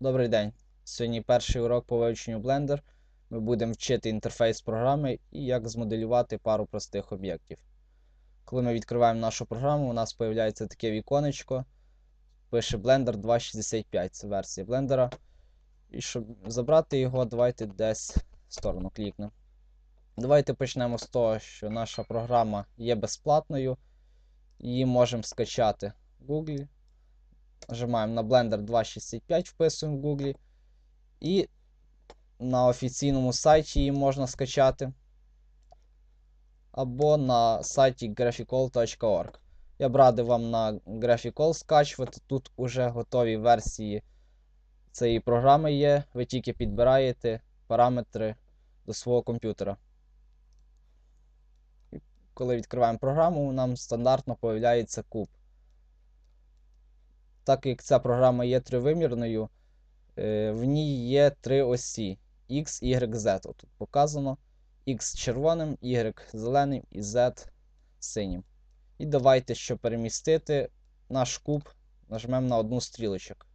Добрий день. Сьогодні перший урок по вивченню Blender. Ми будемо вчити інтерфейс програми і як змоделювати пару простих об'єктів. Коли ми відкриваємо нашу програму, у нас з'являється таке віконечко. Пише Blender 2.65, це версія Blender. І щоб забрати його, давайте десь в сторону клікнемо. Давайте почнемо з того, що наша програма є безплатною. Її можемо скачати в Google. Нажимаємо на Blender 2.65, вписуємо в Google. І на офіційному сайті її можна скачати. Або на сайті graphicol.org. Я б радив вам на Graphicol скачувати. Тут уже готові версії цієї програми є. Ви тільки підбираєте параметри до свого комп'ютера. Коли відкриваємо програму, нам стандартно появляється куб. Так як ця програма є тривимірною, е, в ній є три осі X, Y, Z. Тут показано X червоним, Y зеленим і Z синім. І давайте, щоб перемістити наш куб, нажмемо на одну стрілочок.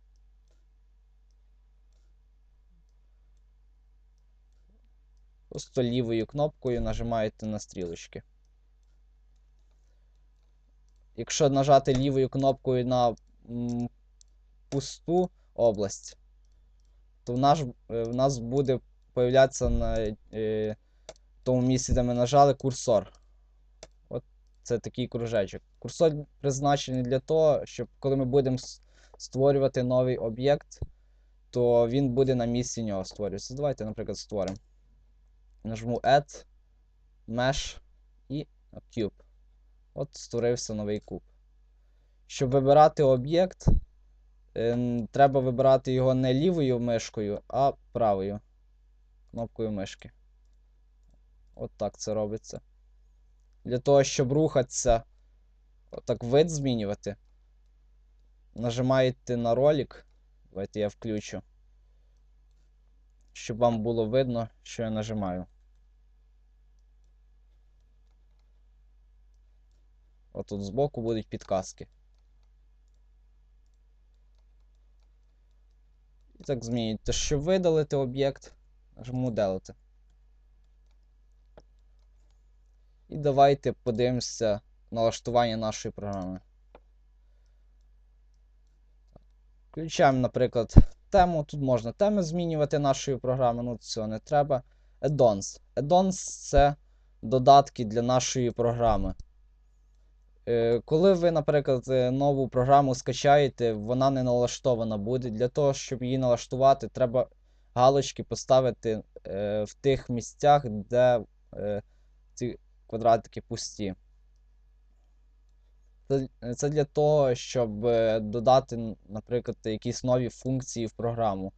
Просто лівою кнопкою нажимаєте на стрілочки. Якщо нажати лівою кнопкою на пусту область, то в, наш, е, в нас буде появлятися на е, тому місці, де ми нажали, курсор. От це такий кружечок. Курсор призначений для того, щоб коли ми будемо створювати новий об'єкт, то він буде на місці нього створюватися. Давайте, наприклад, створимо. Нажму Add, Mesh і Cube. От створився новий куб. Щоб вибирати об'єкт, е, треба вибирати його не лівою мишкою, а правою кнопкою мишки. От так це робиться. Для того, щоб рухатися, отак вид змінювати, нажимаєте на ролик. Давайте я включу. Щоб вам було видно, що я нажимаю. Отут збоку будуть підказки. І так змінюєте. Щоб видалити об'єкт, нажму Delete. І давайте подивимося налаштування нашої програми. Включаємо, наприклад, тему. Тут можна теми змінювати нашої програми, ну цього не треба. Add-ons це додатки для нашої програми. Е, Коли ви, наприклад, е, нову програму скачаєте, вона не налаштована буде. Для того, щоб її налаштувати, треба галочки поставити е, в тих місцях, де ці квадратики пусті. Це, для того, щоб додати, наприклад, якісь нові функції в програму.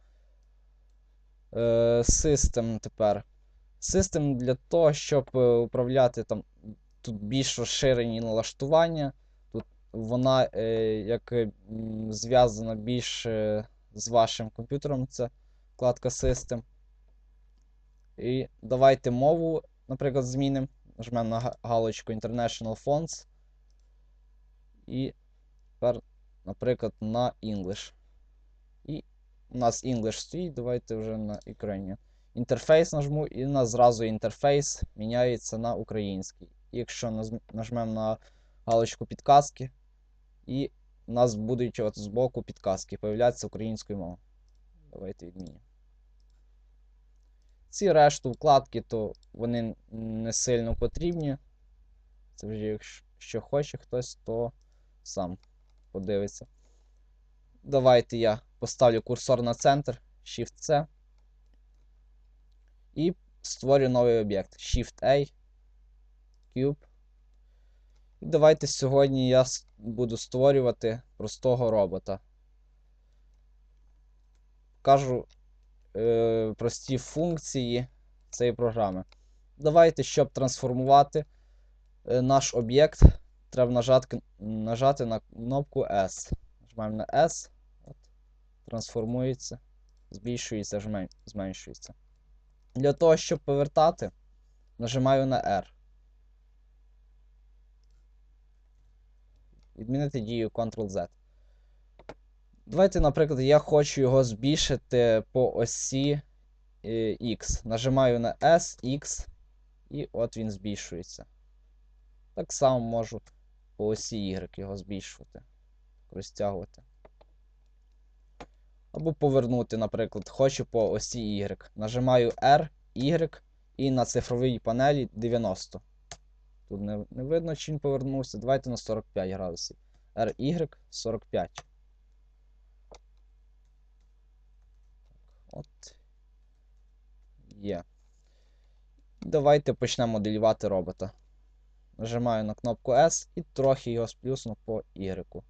System тепер. System для того, щоб управляти там. Тут більш розширені налаштування. Тут вона е, як е, зв'язана більш е, з вашим комп'ютером. Це вкладка System. І давайте мову, наприклад, змінимо. Нажмемо на галочку International Fonts. І тепер, наприклад, на English. І у нас English стоїть. Давайте вже на екрані. Інтерфейс нажму, і у нас зразу інтерфейс міняється на український. Якщо нажмемо на галочку підказки, і у нас будуть от збоку підказки появлятися українською мовою. Давайте відмінимо. Ці решту вкладки, то вони не сильно потрібні. Це вже якщо хоче хтось, то сам подивиться. Давайте я поставлю курсор на центр, Shift-C. І створю новий об'єкт. Shift-A, Cube. І давайте сьогодні я буду створювати простого робота. Покажу е, прості функції цієї програми. Давайте, щоб трансформувати е, наш об'єкт, треба нажати, нажати на кнопку S. Нажимаємо на S. От, трансформується, збільшується, жмен- зменшується. Для того, щоб повертати, нажимаю на R. Відмінити дію Ctrl-Z. Давайте, наприклад, я хочу його збільшити по осі е, X. Нажимаю на S, X, і от він збільшується. Так само можу по осі Y його збільшувати, розтягувати. Або повернути, наприклад, хочу по осі Y. Нажимаю R, Y і на цифровій панелі 90. Тут не, не видно, чи він повернувся. Давайте на 45 градусів. RY 45. От. Є. Давайте почнемо моделювати робота. Нажимаю на кнопку S і трохи його сплюсну по Y.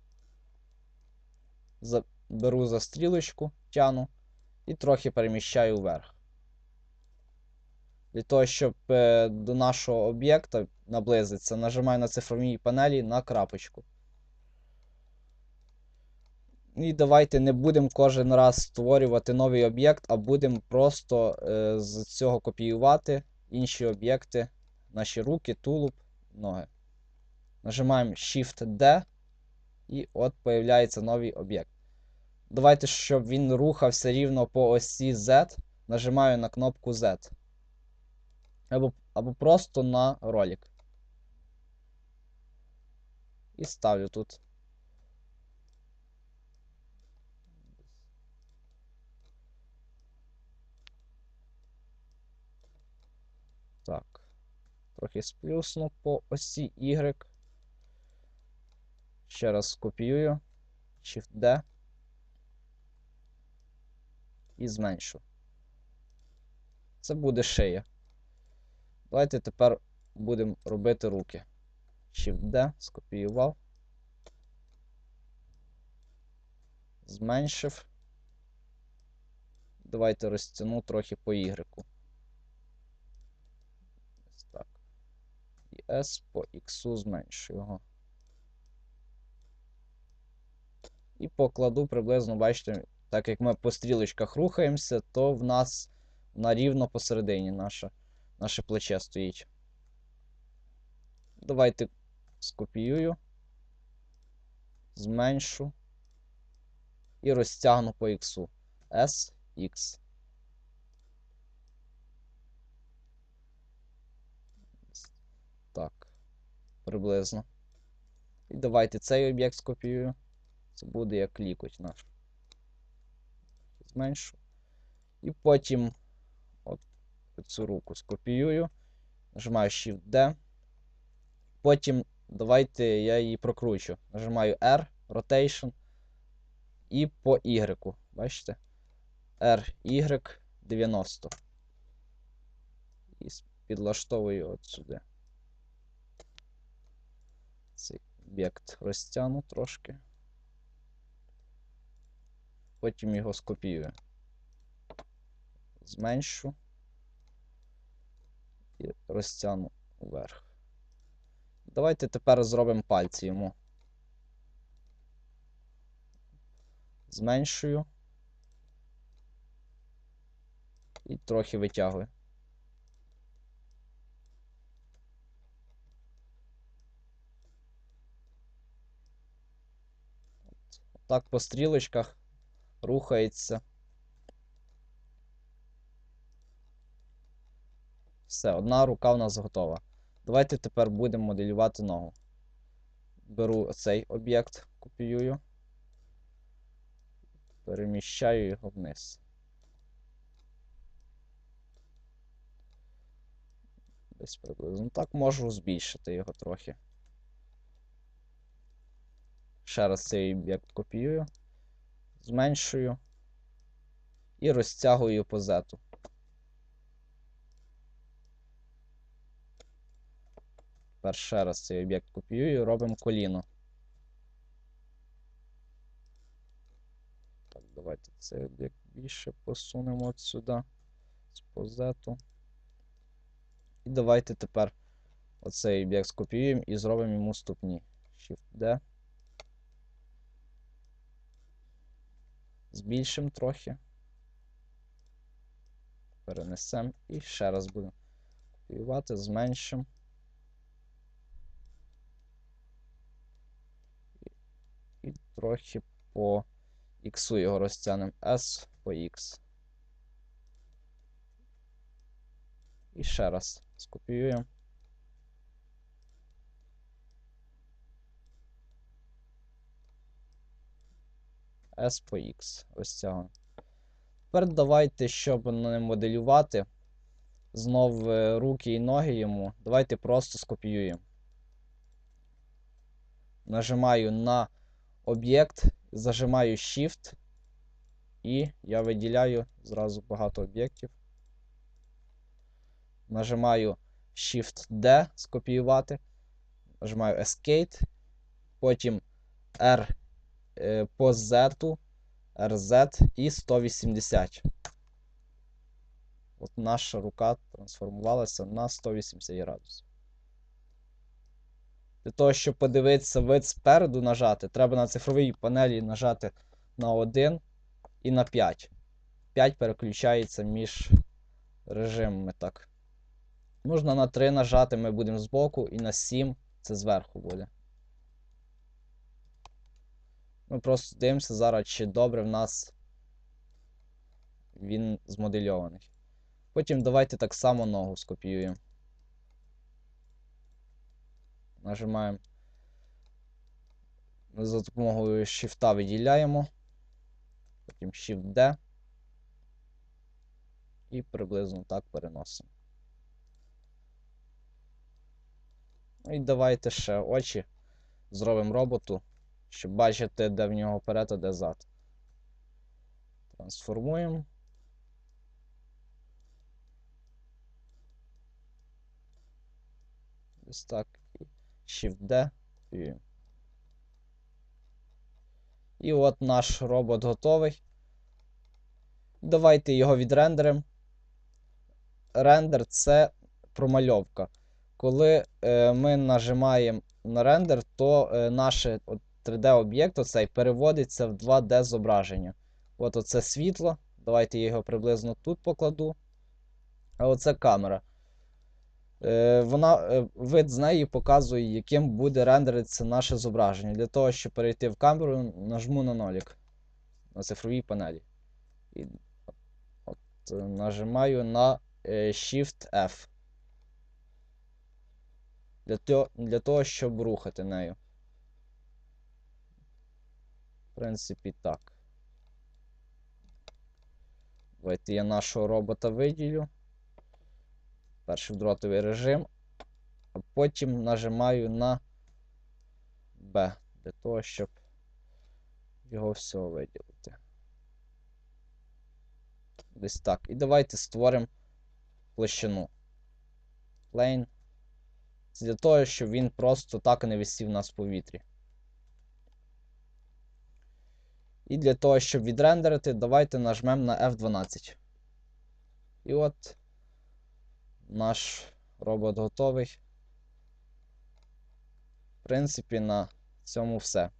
Беру за стрілочку, тяну і трохи переміщаю вверх. Для того, щоб е, до нашого об'єкта наблизитися, нажимаю на цифровій панелі на крапочку. І давайте не будемо кожен раз створювати новий об'єкт, а будемо просто е, з цього копіювати інші об'єкти, наші руки, тулуб, ноги. Нажимаємо Shift-D, і от появляється новий об'єкт. Давайте, щоб він рухався рівно по осі Z, нажимаю на кнопку Z. Або, або просто на ролик. І ставлю тут. Так. Трохи сплюсну по осі Y. Ще раз скопіюю. Shift-D. І зменшу. Це буде шия. Давайте тепер будемо робити руки. Shift-D, скопіював. Зменшив. Давайте розтягну трохи по Y. Ось так. І S по X зменшу його. І покладу приблизно, бачите, так як ми по стрілочках рухаємося, то в нас на рівно посередині наше, наше плече стоїть. Давайте скопіюю, зменшу і розтягну по X. S, X. Так, приблизно. І давайте цей об'єкт скопіюю. Це буде як лікоть наш. Зменшу. І потім от цю руку скопіюю. Нажимаю Shift-D. Потім давайте я її прокручу. Нажимаю R, Rotation. І по Y. Бачите? R, Y 90. І підлаштовую от сюди. Цей об'єкт розтягну трошки. Потім його скопіюю. Зменшу і розтягну вверх. Давайте тепер зробимо пальці йому. Зменшую. І трохи витягую. Так по стрілочках рухається. Все, одна рука у нас готова. Давайте тепер будемо моделювати ногу. Беру цей об'єкт, копіюю, переміщаю його вниз. Десь приблизно. Так можу збільшити його трохи. Ще раз цей об'єкт копіюю, зменшую і розтягую по Z. Тепер ще раз цей об'єкт копіюю, робимо коліно. Так, давайте цей об'єкт більше посунемо от сюди, з позету. І давайте тепер оцей об'єкт скопіюємо і зробимо йому ступні. Shift-D. Збільшимо трохи. Перенесемо і ще раз будемо копіювати, зменшимо. Трохи по Іксу його розтягнемо S по X. І ще раз скопіюємо. S по X. Ось цього. Тепер давайте, щоб не моделювати знов е, руки і ноги йому, давайте просто скопіюємо. Нажимаю на об'єкт, зажимаю Shift, і я виділяю зразу багато об'єктів. Нажимаю Shift-D скопіювати. Нажимаю Escape, потім R е, по Z, RZ і 180. От наша рука трансформувалася на 180 градусів. Для того, щоб подивитися вид спереду нажати, треба на цифровій панелі нажати на 1 і на 5. 5 переключається між режимами. так. Можна на 3 нажати, ми будемо збоку, і на 7 це зверху буде. Ми просто дивимося зараз, чи добре в нас він змодельований. Потім давайте так само ногу скопіюємо. Нажимаємо. За допомогою Shift виділяємо. Потім Shift-D. І приблизно так переносимо. Ну і давайте ще очі зробимо роботу, щоб бачити, де в нього вперед, а де зад. Трансформуємо. Ось так. Shift-D. І... і от наш робот готовий. Давайте його відрендеримо. Рендер це промальовка. Коли е, ми нажимаємо на рендер, то е, наш 3D-об'єкт оцей переводиться в 2D зображення. От оце світло. Давайте я його приблизно тут покладу. А оце камера. Е, вона, е, Вид з неї показує, яким буде рендеритися наше зображення. Для того, щоб перейти в камеру, нажму на нолік на цифровій панелі. І от, е, Нажимаю на е, Shift F. Для того, для того, щоб рухати нею. В принципі, так. Давайте я нашого робота виділю. Перший дротовий режим. А потім нажимаю на B. Для того, щоб його всього виділити. Десь так. І давайте створимо площину. Plane. Це для того, щоб він просто так не висів у нас в повітрі. І для того, щоб відрендерити, давайте нажмемо на F12. І от наш робот готовий. В принципі, на цьому все.